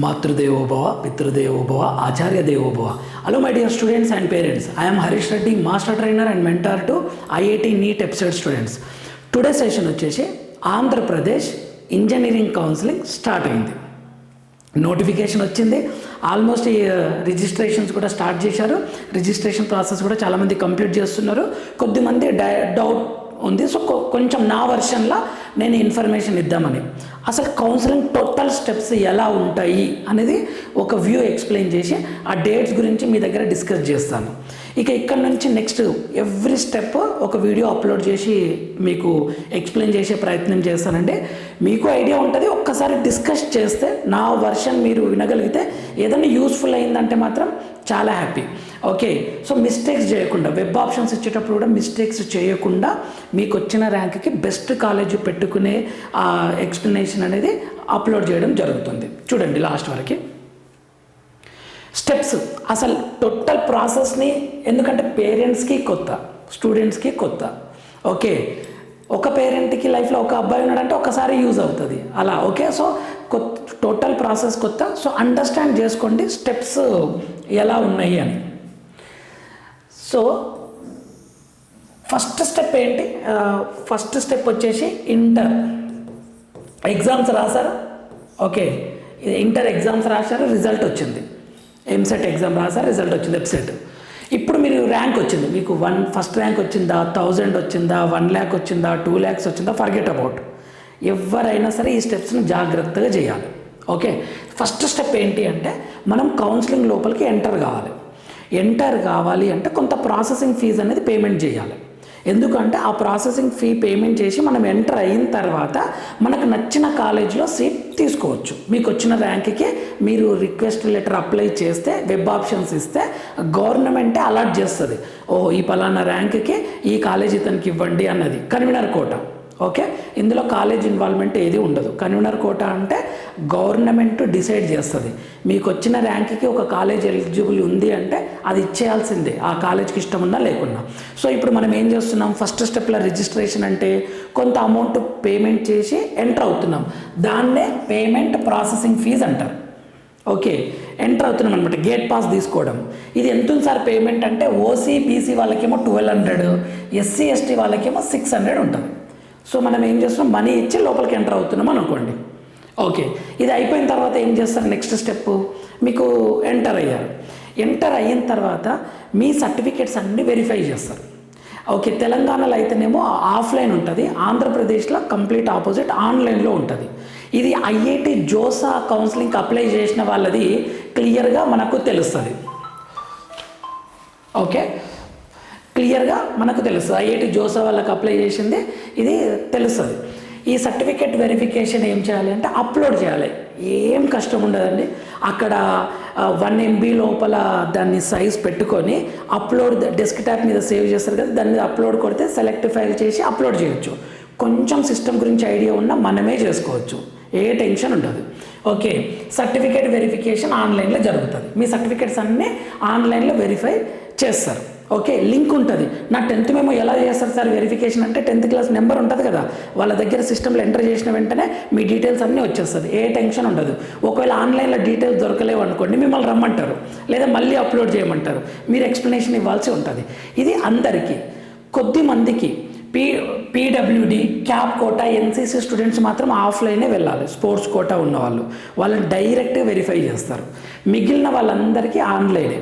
మాతృదేవోభవ పితృదేవోభవ ఆచార్య దేవోభవ hello my dear students and parents I'm Harish Reddy master trainer and mentor to IIT NEET episode students today session వచ్చేసి Andhra Pradesh engineering counselling start అయింది. Notification వచ్చింది. Almost ఈ uh, registrations కూడా start చేశారు. Registration process కూడా చాలామంది కంప్లీట్ చేస్తున్నారు. కొద్దిమంది డై డౌట్ ఉంది. సో కొంచెం నా వర్షన్లో నేను ఇన్ఫర్మేషన్ ఇద్దామని. అసలు కౌన్సిలింగ్ టోటల్ స్టెప్స్ ఎలా ఉంటాయి అనేది ఒక వ్యూ ఎక్స్ప్లెయిన్ చేసి ఆ డేట్స్ గురించి మీ దగ్గర డిస్కస్ చేస్తాను. ఇక ఇక్కడ నుంచి నెక్స్ట్ ఎవ్రీ స్టెప్ ఒక వీడియో అప్లోడ్ చేసి మీకు ఎక్స్ప్లెయిన్ చేసే ప్రయత్నం చేస్తానండి. మీకు ఐడియా ఉంటుంది ఒక్కసారి డిస్కస్ చేస్తే నా వర్షన్ మీరు వినగలిగితే ఏదైనా యూస్ఫుల్ అయిందంటే మాత్రం చాలా హ్యాపీ ఓకే సో మిస్టేక్స్ చేయకుండా వెబ్ ఆప్షన్స్ ఇచ్చేటప్పుడు కూడా మిస్టేక్స్ చేయకుండా మీకు వచ్చిన ర్యాంక్కి బెస్ట్ కాలేజ్ పెట్టుకునే ఎక్స్ప్లెనేషన్ అనేది అప్లోడ్ చేయడం జరుగుతుంది. చూడండి లాస్ట్ వరకు. స్టెప్స్ అసలు టోటల్ ప్రాసెస్ని ఎందుకంటే పేరెంట్స్కి కొత్త స్టూడెంట్స్కి కొత్త. ఓకే ఒక పేరెంట్కి లైఫ్లో ఒక అబ్బాయి ఉన్నాడంటే ఒకసారి యూజ్ అవుతుంది. అలా ఓకే? సో కొత్త టోటల్ ప్రాసెస్ కొత్త. సో అండర్స్టాండ్ చేసుకోండి స్టెప్స్ ఎలా ఉన్నాయి అని. సో ఫస్ట్ స్టెప్ ఏంటి? ఫస్ట్ స్టెప్ వచ్చేసి ఇంటర్. ఎగ్జామ్స్ రాశారు. ఓకే. ఇంటర్ ఎగ్జామ్స్ రాశారు రిజల్ట్ వచ్చింది. ఎంసెట్ ఎగ్జామ్ రాశారు రిజల్ట్ వచ్చింది వెబ్సైట్ ఇప్పుడు మీరు ర్యాంక్ వచ్చింది. మీకు వన్ ఫస్ట్ ర్యాంక్ వచ్చిందా? థౌజండ్ వచ్చిందా? వన్ ల్యాక్ వచ్చిందా? టూ ల్యాక్స్ వచ్చిందా? ఫర్గెట్ అబౌట్ ఎవరైనా సరే ఈ స్టెప్స్ని జాగ్రత్తగా చేయాలి. ఓకే ఫస్ట్ స్టెప్ ఏంటి అంటే మనం కౌన్సిలింగ్ లోపలికి ఎంటర్ కావాలి. ఎంటర్ కావాలి అంటే కొంత ప్రాసెసింగ్ ఫీజు అనేది పేమెంట్ చేయాలి. ఎందుకంటే ఆ ప్రాసెసింగ్ ఫీ పేమెంట్ చేసి మనం ఎంటర్ అయిన తర్వాత మనకు నచ్చిన కాలేజీలో సీట్ తీసుకోవచ్చు. మీకు వచ్చిన ర్యాంక్కి మీరు రిక్వెస్ట్ లెటర్ అప్లై చేస్తే వెబ్ ఆప్షన్స్ ఇస్తే గవర్నమెంటే అలాట్ చేస్తుంది. ఓ ఈ పలానా ర్యాంక్కి ఈ కాలేజ్ ఇతనికి ఇవ్వండి అన్నది. Convener quota. ఓకే? ఇందులో కాలేజ్ ఇన్వాల్వ్మెంట్ ఏది ఉండదు. కన్వీనర్ కోట అంటే గవర్నమెంట్ డిసైడ్ చేస్తుంది. మీకు వచ్చిన ర్యాంక్కి ఒక కాలేజ్ ఎలిజిబుల్ ఉంది అంటే అది ఇచ్చేయాల్సిందే. ఆ కాలేజ్కి ఇష్టం ఉన్నా లేకున్నా. సో ఇప్పుడు మనం ఏం చేస్తున్నాం? ఫస్ట్ స్టెప్లో రిజిస్ట్రేషన్ అంటే కొంత అమౌంట్ పేమెంట్ చేసి ఎంటర్ అవుతున్నాం. దాన్నే పేమెంట్ ప్రాసెసింగ్ ఫీజ్ అంటారు. ఓకే. ఎంటర్ అవుతున్నాం అనమాట గేట్ పాస్ తీసుకోవడం. ఇది ఎంత ఉంది సార్ పేమెంట్ అంటే ఓసీ బీసీ వాళ్ళకేమో ట్వెల్వ్ హండ్రెడ్ ఎస్సీ ఎస్టీ వాళ్ళకేమో సిక్స్ హండ్రెడ్ ఉంటుంది. సో మనం ఏం చేస్తున్నాం? మనీ ఇచ్చి లోపలికి ఎంటర్ అవుతున్నాం అనుకోండి. ఓకే. ఇది అయిపోయిన తర్వాత ఏం చేస్తారు నెక్స్ట్ స్టెప్ మీకు ఎంటర్ అయ్యారు. ఎంటర్ అయిన తర్వాత మీ సర్టిఫికేట్స్ అన్నీ వెరిఫై చేస్తారు. ఓకే తెలంగాణలో అయితేనేమో ఆఫ్లైన్ ఉంటుంది ఆంధ్రప్రదేశ్లో కంప్లీట్ ఆపోజిట్ ఆన్లైన్లో ఉంటుంది. ఇది ఐఐటి జోసా కౌన్సిలింగ్కి అప్లై చేసిన వాళ్ళది క్లియర్గా మనకు తెలుస్తుంది. ఓకే క్లియర్గా మనకు తెలుస్తుంది. ఐఐటి జోసా వాళ్ళకి అప్లై చేసింది ఇది తెలుస్తుంది. ఈ సర్టిఫికేట్ వెరిఫికేషన్ ఏం చేయాలి అంటే అప్లోడ్ చేయాలి. ఏం కష్టం ఉండదండి. అక్కడ వన్ ఎంబీ లోపల దాన్ని సైజ్ పెట్టుకొని అప్లోడ్ డెస్క్ టాప్ మీద సేవ్ చేస్తారు కదా దాన్ని అప్లోడ్ కొడితే సెలెక్ట్ ఫైల్ చేసి అప్లోడ్ చేయొచ్చు. కొంచెం సిస్టమ్ గురించి ఐడియా ఉన్నా మనమే చేసుకోవచ్చు. ఏ టెన్షన్ ఉండదు. ఓకే సర్టిఫికేట్ వెరిఫికేషన్ ఆన్లైన్లో జరుగుతుంది. మీ సర్టిఫికేట్స్ అన్నీ ఆన్లైన్లో వెరిఫై చేస్తారు. ఓకే లింక్ ఉంటుంది. నా టెన్త్ మేము ఎలా చేస్తారు సార్ వెరిఫికేషన్ అంటే టెన్త్ క్లాస్ నెంబర్ ఉంటుంది కదా వాళ్ళ దగ్గర సిస్టంలో ఎంటర్ చేసిన వెంటనే మీ డీటెయిల్స్ అన్నీ వచ్చేస్తుంది. ఏ టెన్షన్ ఉండదు. ఒకవేళ ఆన్లైన్లో డీటెయిల్స్ దొరకలేవు అనుకోండి మిమ్మల్ని రమ్మంటారు. లేదా మళ్ళీ అప్లోడ్ చేయమంటారు. మీరు ఎక్స్ప్లెనేషన్ ఇవ్వాల్సి ఉంటుంది. ఇది అందరికీ కొద్ది మందికి P PWD CAP quota NCC students మాత్రం ఆఫ్లైనే వెళ్ళాలి. స్పోర్ట్స్ కోటా ఉన్నవాళ్ళు. వాళ్ళని డైరెక్ట్గా వెరిఫై చేస్తారు. మిగిలిన వాళ్ళందరికీ ఆన్లైనే.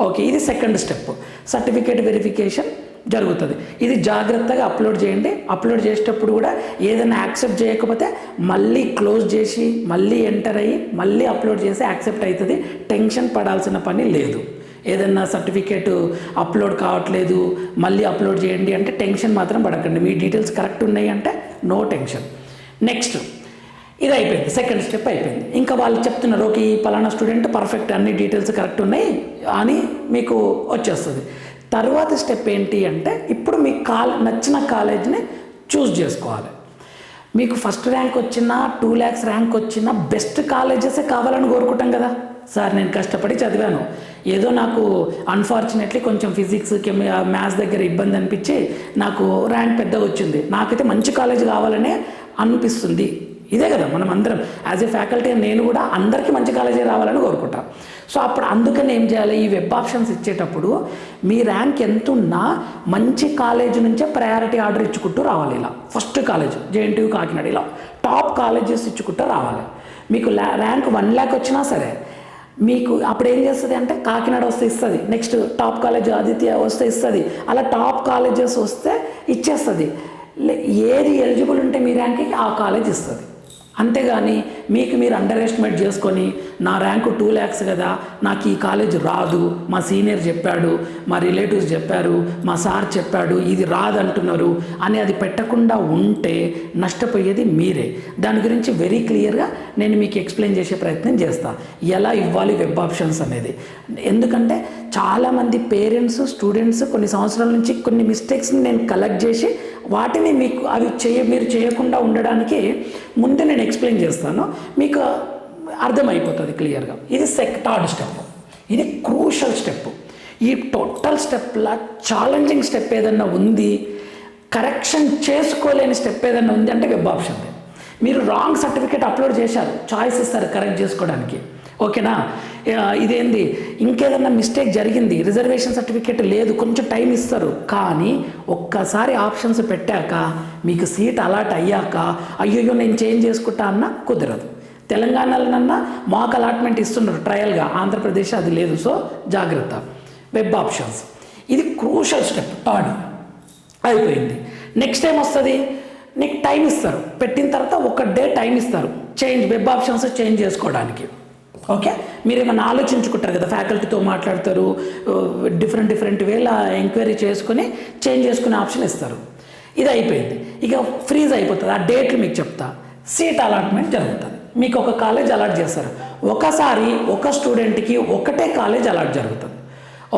ఓకే ఇది సెకండ్ స్టెప్ సర్టిఫికేట్ వెరిఫికేషన్ జరుగుతుంది. ఇది జాగ్రత్తగా అప్లోడ్ చేయండి. అప్లోడ్ చేసేటప్పుడు కూడా ఏదైనా యాక్సెప్ట్ చేయకపోతే మళ్ళీ క్లోజ్ చేసి మళ్ళీ ఎంటర్ అయ్యి మళ్ళీ అప్లోడ్ చేసి యాక్సెప్ట్ అవుతుంది. టెన్షన్ పడాల్సిన పని లేదు. ఏదన్నా సర్టిఫికేట్ అప్లోడ్ కావట్లేదు మళ్ళీ అప్లోడ్ చేయండి అంటే టెన్షన్ మాత్రం పడకండి. మీ డీటెయిల్స్ కరెక్ట్ ఉన్నాయి అంటే నో టెన్షన్. నెక్స్ట్ ఇది అయిపోయింది. సెకండ్ స్టెప్ అయిపోయింది. ఇంకా వాళ్ళు చెప్తున్నారు ఓకే ఈ పలానా స్టూడెంట్ పర్ఫెక్ట్ అన్ని డీటెయిల్స్ కరెక్ట్ ఉన్నాయి అని మీకు వచ్చేస్తుంది. తర్వాత స్టెప్ ఏంటి అంటే ఇప్పుడు మీ కాల్ నచ్చిన కాలేజ్ని చూస్ చేసుకోవాలి. మీకు ఫస్ట్ ర్యాంక్ వచ్చినా టూ ల్యాక్స్ ర్యాంక్ వచ్చినా బెస్ట్ కాలేజెసే కావాలని కోరుకుంటాం కదా. సార్ నేను కష్టపడి చదివాను. ఏదో నాకు అన్ఫార్చునేట్లీ కొంచెం ఫిజిక్స్ కెమి మ్యాథ్స్ దగ్గర ఇబ్బంది అనిపించి నాకు ర్యాంక్ పెద్దగా వచ్చింది. నాకైతే మంచి కాలేజ్ కావాలనే అనిపిస్తుంది. ఇదే కదా మనం అందరం. యాజ్ ఏ ఫ్యాకల్టీ నేను కూడా అందరికీ మంచి కాలేజీ రావాలని కోరుకుంటాను సో అప్పుడు అందుకని ఏం చేయాలి? ఈ వెబ్ ఆప్షన్స్ ఇచ్చేటప్పుడు మీ ర్యాంక్ ఎంత ఉన్నా మంచి కాలేజ్ నుంచే ప్రయారిటీ ఆర్డర్ ఇచ్చుకుంటూ రావాలి ఇలా. ఫస్ట్ కాలేజ్ జేఎన్టీయూ కాకినాడ ఇలా. టాప్ కాలేజెస్ ఇచ్చుకుంటూ రావాలి. మీకు ల్యా ర్యాంక్ వన్ ల్యాక్ వచ్చినా సరే మీకు అప్పుడు ఏం చేస్తుంది అంటే కాకినాడ వస్తే ఇస్తుంది. నెక్స్ట్ టాప్ కాలేజ్ ఆదిత్య వస్తే ఇస్తుంది. అలా టాప్ కాలేజెస్ వస్తే ఇచ్చేస్తుంది. లే- ఏది ఎలిజిబుల్ ఉంటే మీ ర్యాంక్కి ఆ కాలేజ్ ఇస్తుంది. అంతేగాని మీకు మీరు అండర్ ఎస్టిమేట్ చేసుకొని నా ర్యాంకు టూ ల్యాక్స్ కదా నాకు ఈ కాలేజ్ రాదు మా సీనియర్ చెప్పాడు మా రిలేటివ్స్ చెప్పారు మా సార్ చెప్పాడు ఇది రాదంటున్నారు అని అది పెట్టకుండా ఉంటే నష్టపోయేది మీరే. దాని గురించి వెరీ క్లియర్గా నేను మీకు ఎక్స్ప్లెయిన్ చేసే ప్రయత్నం చేస్తాను ఎలా ఇవ్వాలి వెబ్ ఆప్షన్స్ అనేది? ఎందుకంటే చాలామంది పేరెంట్స్ స్టూడెంట్స్ కొన్ని సంవత్సరాల నుంచి కొన్ని మిస్టేక్స్ని నేను కలెక్ట్ చేసి వాటిని మీకు అవి చేయ మీరు చేయకుండా ఉండడానికి ముందే నేను ఎక్స్ప్లెయిన్ చేస్తాను. మీకు అర్థమైపోతుంది క్లియర్గా ఇది సెక్ థర్డ్ స్టెప్ ఇది క్రూషల్ స్టెప్ ఈ టోటల్ స్టెప్లా ఛాలెంజింగ్ స్టెప్ ఏదన్నా ఉంది కరెక్షన్ చేసుకోలేని స్టెప్ ఏదన్నా ఉంది అంటే వెబ్ ఆప్షన్ మీరు రాంగ్ సర్టిఫికేట్ అప్లోడ్ చేశారు చాయిస్ ఇస్తారు కరెక్ట్ చేసుకోవడానికి. ఓకేనా? ఇదేంది? ఇంకేదన్నా మిస్టేక్ జరిగింది? రిజర్వేషన్ సర్టిఫికేట్ లేదు కొంచెం టైం ఇస్తారు. కానీ ఒక్కసారి ఆప్షన్స్ పెట్టాక మీకు సీట్ అలాట్ అయ్యాక అయ్యో నేను చేంజ్ చేసుకుంటా అన్న కుదరదు. తెలంగాణలోనన్నా మాకు అలాట్మెంట్ ఇస్తున్నారు ట్రయల్గా ఆంధ్రప్రదేశ్ అది లేదు. సో జాగ్రత్త. వెబ్ ఆప్షన్స్ ఇది క్రూషల్ స్టెప్ థర్డ్ అయిపోయింది. నెక్స్ట్ టైం వస్తుంది? నీకు టైం ఇస్తారు. పెట్టిన తర్వాత ఒక డే టైం ఇస్తారు. చేంజ్ వెబ్ ఆప్షన్స్ చేంజ్ చేసుకోవడానికి. ఓకే మీరు ఏమైనా ఆలోచించుకుంటారు కదా ఫ్యాకల్టీతో మాట్లాడతారు డిఫరెంట్ డిఫరెంట్ వేలా ఎంక్వైరీ చేసుకుని చేంజ్ చేసుకునే ఆప్షన్ ఇస్తారు. ఇది అయిపోయింది. ఇక ఫ్రీజ్ అయిపోతుంది. ఆ డేట్లు మీకు చెప్తా. సీట్ అలాట్మెంట్ జరుగుతుంది. మీకు ఒక కాలేజ్ అలాట్ చేస్తారు. ఒకసారి ఒక స్టూడెంట్కి ఒకటే కాలేజ్ అలాట్ జరుగుతుంది.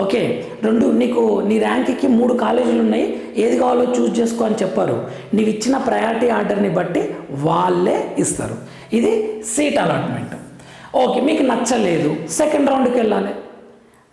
ఓకే రెండు నీకు నీ ర్యాంక్కి మూడు కాలేజీలు ఉన్నాయి. ఏది కావాలో చూస్ చేసుకో అని చెప్పారు. నీవు ఇచ్చిన ప్రయారిటీ ఆర్డర్ని బట్టి వాళ్ళే ఇస్తారు. ఇది సీట్ అలాట్మెంట్. ఓకే మీకు నచ్చలేదు. సెకండ్ రౌండ్కి వెళ్ళాలి.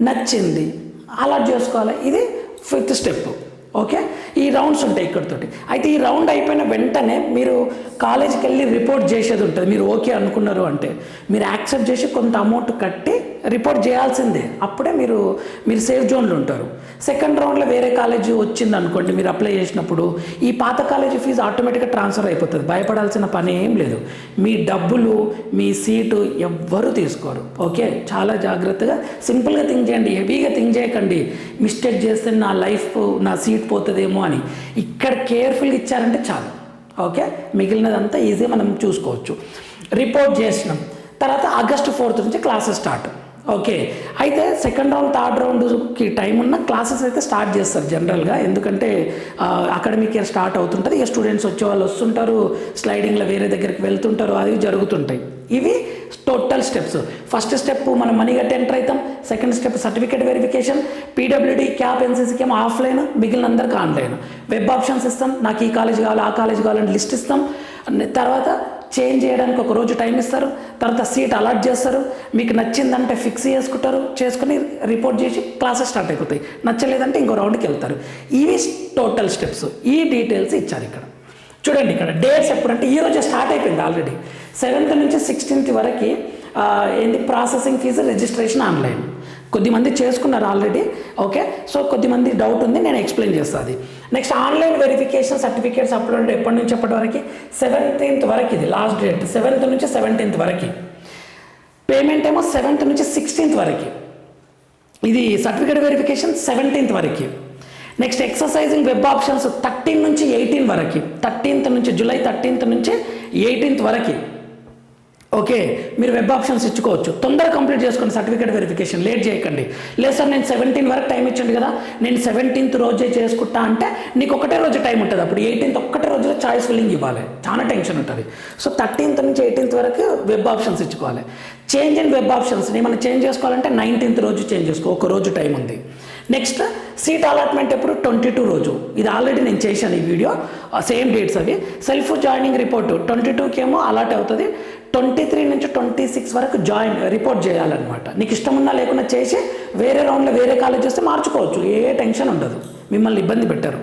నచ్చింది. అలాట్ చేసుకోవాలి. ఇది ఫిఫ్త్ స్టెప్. ఓకే? ఈ రౌండ్స్ ఉంటాయి ఇక్కడతోటి. అయితే ఈ రౌండ్ అయిపోయిన వెంటనే మీరు కాలేజీకి వెళ్ళి రిపోర్ట్ చేసేది ఉంటుంది. మీరు ఓకే అనుకున్నారు అంటే. మీరు యాక్సెప్ట్ చేసి కొంత అమౌంట్ కట్టి రిపోర్ట్ చేయాల్సిందే. అప్పుడే మీరు మీరు సేఫ్ జోన్లో ఉంటారు. సెకండ్ రౌండ్లో వేరే కాలేజీ వచ్చింది అనుకోండి మీరు అప్లై చేసినప్పుడు ఈ పాత కాలేజీ ఫీజు ఆటోమేటిక్గా ట్రాన్స్ఫర్ అయిపోతుంది. భయపడాల్సిన పని ఏం లేదు. మీ డబ్బులు మీ సీటు ఎవ్వరూ తీసుకోరు. ఓకే? చాలా జాగ్రత్తగా సింపుల్గా థింక్ చేయండి. హెవీగా థింక్ చేయకండి. మిస్టేక్ చేస్తే నా లైఫ్ నా సీట్ పోతుందేమో అని. ఇక్కడ కేర్ఫుల్గా ఇచ్చారంటే చాలు. ఓకే? మిగిలినదంతా ఈజీ మనం చూసుకోవచ్చు. రిపోర్ట్ చేసినాం. తర్వాత ఆగస్టు ఫోర్త్ నుంచి క్లాసెస్ స్టార్ట్ ఓకే. అయితే సెకండ్ రౌండ్ థర్డ్ రౌండ్కి టైం ఉన్న క్లాసెస్ అయితే స్టార్ట్ చేస్తారు జనరల్గా. ఎందుకంటే అకాడమిక్ ఇయర్ స్టార్ట్ అవుతుంటుంది. ఇక స్టూడెంట్స్ వచ్చే వాళ్ళు వస్తుంటారు స్లైడింగ్లో వేరే దగ్గరికి వెళ్తుంటారు అవి జరుగుతుంటాయి. ఇవి టోటల్ స్టెప్స్. ఫస్ట్ స్టెప్ మనం మనీ కట్టి ఎంటర్ అవుతాం second step certificate verification. PWD CAP ఎన్సీసీకి ఏమో ఆఫ్లైన్ మిగిలిన అందరికి ఆన్లైన్. వెబ్ ఆప్షన్స్ ఇస్తాం. నాకు ఈ కాలేజ్ కావాలి ఆ కాలేజ్ కావాలని లిస్ట్ ఇస్తాం. తర్వాత చేంజ్ చేయడానికి ఒక రోజు టైం ఇస్తారు తర్వాత సీట్ అలాట్ చేస్తారు మీకు నచ్చిందంటే ఫిక్స్ చేసుకుంటారు చేసుకుని రిపోర్ట్ చేసి క్లాసెస్ స్టార్ట్ అయిపోతాయి. నచ్చలేదంటే ఇంకో రౌండ్కి వెళ్తారు. ఇవి టోటల్ స్టెప్స్. ఈ డీటెయిల్స్ ఇచ్చారు ఇక్కడ. చూడండి ఇక్కడ డేట్స్ ఎప్పుడంటే ఈ రోజు స్టార్ట్ అయిపోయింది ఆల్రెడీ. సెవెంత్ నుంచి సిక్స్టీన్త్ వరకు ఏంటి ఏంది ప్రాసెసింగ్ ఫీజు రిజిస్ట్రేషన్ ఆన్లైన్. కొద్దిమంది చేసుకున్నారు ఆల్రెడీ ఓకే సో కొద్దిమంది డౌట్ ఉంది నేను ఎక్స్ప్లెయిన్ చేస్తాను అది. Next online verification certificates upload ఎప్పటి నుంచి ఎప్పటి వరకు? సెవెంటీన్త్ వరకు ఇది లాస్ట్ డేట్ సెవెంత్ నుంచి సెవెంటీన్త్ వరకు. పేమెంట్ ఏమో సెవెంత్ నుంచి సిక్స్టీన్త్ వరకు. ఇది సర్టిఫికేట్ వెరిఫికేషన్ సెవెంటీన్త్ వరకు. Next exercising web options thirteen నుంచి ఎయిటీన్ వరకు. థర్టీన్త్ నుంచి జూలై థర్టీన్త్ నుంచి ఎయిటీన్త్ వరకు. ఓకే మీరు వెబ్ ఆప్షన్స్ ఇచ్చుకోవచ్చు. తొందరగా కంప్లీట్ చేసుకోండి సర్టిఫికేట్ వెరిఫికేషన్ లేట్ చేయకండి. లేదు సార్ నేను సెవెంటీన్ వరకు టైం ఇచ్చండి కదా నేను సెవెంటీన్త్ రోజే చేసుకుంటా అంటే నీకు ఒకటే రోజు టైం ఉంటుంది. అప్పుడు ఎయిటీన్త్ ఒక్కటే రోజులో చాయిస్ ఫిల్లింగ్ ఇవ్వాలి. చాలా టెన్షన్ ఉంటుంది. సో థర్టీన్త్ నుంచి ఎయిటీన్త్ వరకు వెబ్ ఆప్షన్స్ ఇచ్చుకోవాలి. చేంజ్ ఇన్ వెబ్ ఆప్షన్స్ మనం చేంజ్ చేసుకోవాలంటే నైన్టీన్త్ రోజు చేంజ్ చేసుకో. ఒక రోజు టైం ఉంది. నెక్స్ట్ సీట్ అలాట్మెంట్ ఎప్పుడు? ట్వంటీ టూ రోజు. ఇది ఆల్రెడీ నేను చేశాను ఈ వీడియో సేమ్ డేట్స్ అవి. సెల్ఫ్ జాయినింగ్ రిపోర్ట్ ట్వంటీ టూకి ఏమో అలాట్ అవుతుంది. ట్వంటీ త్రీ నుంచి ట్వంటీ సిక్స్ వరకు జాయిన్ రిపోర్ట్ చేయాలన్నమాట. నీకు ఇష్టం ఉన్నా లేకుండా చేసి వేరే రౌండ్లో వేరే కాలేజ్ చేస్తే మార్చుకోవచ్చు. ఏ టెన్షన్ ఉండదు. మిమ్మల్ని ఇబ్బంది పెట్టారు.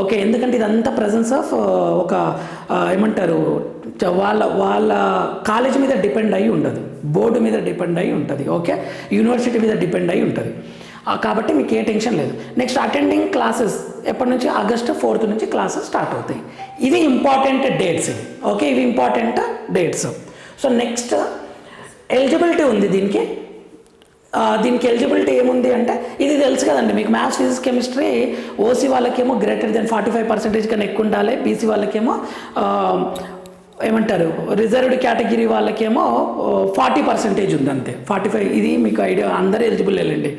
ఓకే ఎందుకంటే ఇదంతా ప్రజెన్స్ ఆఫ్ ఒక ఏమంటారు వాళ్ళ వాళ్ళ కాలేజ్ మీద డిపెండ్ అయి ఉండదు. బోర్డు మీద డిపెండ్ అయి ఉంటుంది. ఓకే? యూనివర్సిటీ మీద డిపెండ్ అయి ఉంటుంది. కాబట్టి మీకు ఏ టెన్షన్ లేదు. నెక్స్ట్ అటెండింగ్ క్లాసెస్ ఎప్పటి నుంచి? ఆగస్టు ఫోర్త్ నుంచి క్లాసెస్ స్టార్ట్ అవుతాయి. ఇది ఇంపార్టెంట్ డేట్స్ ఓకే ఇవి important dates so next eligibility ఉంది దీనికి. దీనికి ఎలిజిబిలిటీ ఏముంది అంటే ఇది తెలుసు కదండి మీకు మ్యాథ్స్ ఫిజిక్స్ కెమిస్ట్రీ ఓసీ వాళ్ళకేమో greater than forty five percentage కన్నా ఎక్కువ ఉండాలి బీసీ వాళ్ళకేమో ఏమంటారు రిజర్వ్డ్ కేటగిరీ వాళ్ళకేమో ఫార్టీ పర్సెంటేజ్ ఉంది అంతే. ఫార్టీ ఫైవ్ ఇది మీకు ఐడియా అందరూ ఎలిజిబుల్ వెళ్ళండి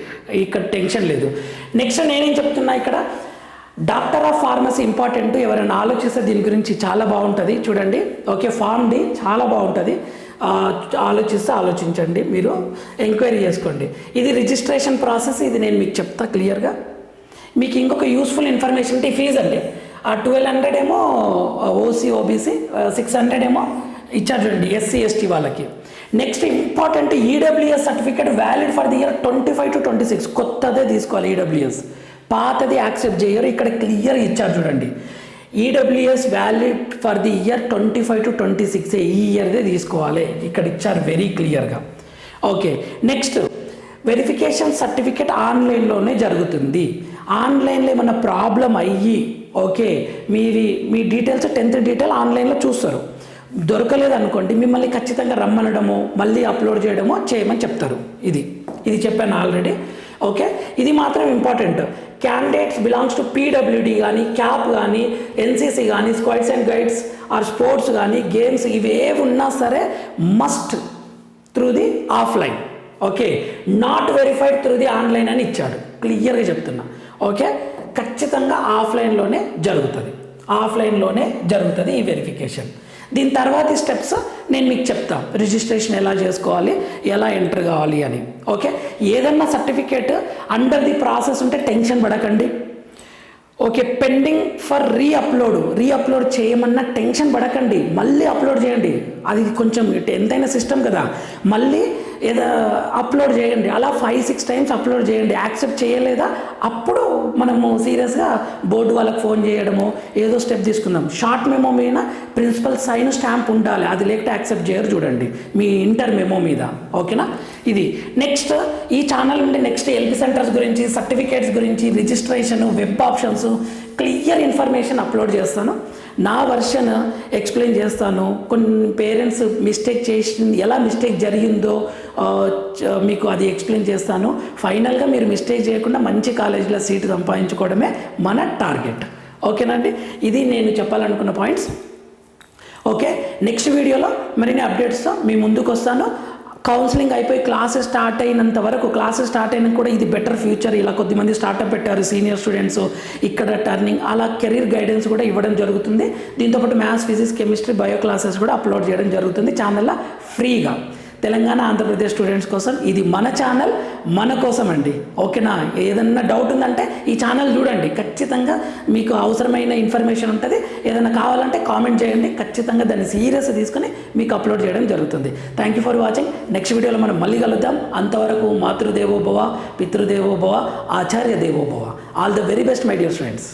ఇక్కడ టెన్షన్ లేదు. నెక్స్ట్ నేనేం చెప్తున్నా ఇక్కడ డాక్టర్ ఆఫ్ ఫార్మసీ ఇంపార్టెంట్ ఎవరైనా ఆలోచిస్తే దీని గురించి చాలా బాగుంటుంది. చూడండి. ఓకే ఫార్మ్ది చాలా బాగుంటుంది. ఆలోచిస్తే ఆలోచించండి మీరు. ఎంక్వైరీ చేసుకోండి. ఇది రిజిస్ట్రేషన్ ప్రాసెస్ ఇది నేను మీకు చెప్తా క్లియర్గా మీకు ఇంకొక యూస్ఫుల్ ఇన్ఫర్మేషన్ అంటే ఈ ఫీజు అండి. ఆ ట్వెల్వ్ హండ్రెడ్ ఏమో ఓసీ ఓబీసీ సిక్స్ హండ్రెడ్ ఏమో ఇచ్చారు ఎస్సీ ఎస్టీ వాళ్ళకి. Next important EWS certificate valid for the year twenty five to twenty six కొత్తదే తీసుకోవాలి ఈడబ్ల్యూఎస్ పాతది యాక్సెప్ట్ చేయరు. ఇక్కడ క్లియర్ ఇచ్చారు చూడండి. EWS valid for the year twenty five to twenty six ఈ ఇయర్దే తీసుకోవాలి. ఇక్కడ ఇచ్చారు వెరీ క్లియర్గా ఓకే నెక్స్ట్ వెరిఫికేషన్ సర్టిఫికేట్ ఆన్లైన్లోనే జరుగుతుంది. ఆన్లైన్లో ఏమైనా ప్రాబ్లం అయ్యి ఓకే మీది మీ డీటెయిల్స్ టెన్త్ డీటెయిల్ ఆన్లైన్లో చూస్తారు. దొరకలేదు అనుకోండి మిమ్మల్ని ఖచ్చితంగా రమ్మనడము మళ్ళీ అప్లోడ్ చేయడమో చేయమని చెప్తారు. ఇది ఇది చెప్పాను ఆల్రెడీ ఓకే ఇది మాత్రం important candidates belongs to PWD కానీ క్యాప్ కానీ ఎన్సీసీ కానీ squads and guides or sports కానీ గేమ్స్ ఇవి ఏవి ఉన్నా సరే must through the offline okay not verified through the online అని ఇచ్చాడు. క్లియర్గా చెప్తున్నా. ఓకే ఖచ్చితంగా ఆఫ్లైన్లోనే జరుగుతుంది. ఆఫ్లైన్లోనే జరుగుతుంది ఈ వెరిఫికేషన్ దీని తర్వాతి స్టెప్స్ నేను మీకు చెప్తాను రిజిస్ట్రేషన్ ఎలా చేసుకోవాలి? ఎలా ఎంటర్ కావాలి అని. ఓకే ఏదన్నా సర్టిఫికేట్ అండర్ ది ప్రాసెస్ ఉంటే టెన్షన్ పడకండి. Okay pending for re upload re upload చేయమన్నా టెన్షన్ పడకండి. మళ్ళీ అప్లోడ్ చేయండి. అది కొంచెం ఎంతైనా సిస్టమ్ కదా. మళ్ళీ ఏదో అప్లోడ్ చేయండి. అలా ఫైవ్ సిక్స్ టైమ్స్ అప్లోడ్ చేయండి. యాక్సెప్ట్ చేయలేదా? అప్పుడు మనము సీరియస్గా బోర్డు వాళ్ళకి ఫోన్ చేయడము ఏదో స్టెప్ తీసుకుందాం. షార్ట్ మెమో మీద ప్రిన్సిపల్ సైన్ స్టాంప్ ఉండాలి. అది లేకపోతే యాక్సెప్ట్ చేయరు చూడండి. మీ ఇంటర్ మెమో మీద. ఓకేనా ఇది. నెక్స్ట్ ఈ ఛానల్ నుండి నెక్స్ట్ ఎల్పి సెంటర్స్ గురించి సర్టిఫికేట్స్ గురించి registration web options clear information upload చేస్తాను. నా వర్షన్ ఎక్స్ప్లెయిన్ చేస్తాను. కొన్ని పేరెంట్స్ మిస్టేక్ చేసింది ఎలా మిస్టేక్ జరిగిందో మీకు అది ఎక్స్ప్లెయిన్ చేస్తాను. ఫైనల్గా మీరు మిస్టేక్ చేయకుండా మంచి కాలేజీలో సీట్ సంపాదించుకోవడమే మన టార్గెట్ ఓకేనండి ఇది నేను చెప్పాలనుకున్న పాయింట్స్ ఓకే నెక్స్ట్ వీడియోలో మరిన్ని అప్డేట్స్తో మీ ముందుకు వస్తాను. కౌన్సిలింగ్ అయిపోయి క్లాసెస్ స్టార్ట్ అయినంత వరకు క్లాసెస్ స్టార్ట్ అయినా కూడా ఇది బెటర్ ఫ్యూచర్ ఇలా కొద్దిమంది స్టార్ట్అప్ పెట్టారు సీనియర్ స్టూడెంట్స్ ఇక్కడ టర్నింగ్ అలా కెరీర్ గైడెన్స్ కూడా ఇవ్వడం జరుగుతుంది. దీంతోపాటు maths physics chemistry bio classes కూడా అప్లోడ్ చేయడం జరుగుతుంది. ఛానల్లో ఫ్రీగా తెలంగాణ ఆంధ్రప్రదేశ్ స్టూడెంట్స్ కోసం ఇది మన ఛానల్ మన కోసం అండి. ఓకేనా? ఏదన్నా డౌట్ ఉందంటే ఈ ఛానల్ చూడండి. ఖచ్చితంగా మీకు అవసరమైన ఇన్ఫర్మేషన్ ఉంటుంది. ఏదైనా కావాలంటే కామెంట్ చేయండి. ఖచ్చితంగా దాన్ని సీరియస్ తీసుకొని మీకు అప్లోడ్ చేయడం జరుగుతుంది. Thank you for watching next వీడియోలో మనం మళ్ళీ కలుద్దాం. అంతవరకు మాతృదేవోభవ పితృదేవోభవ ఆచార్య దేవోభవ. All the very best my dear friends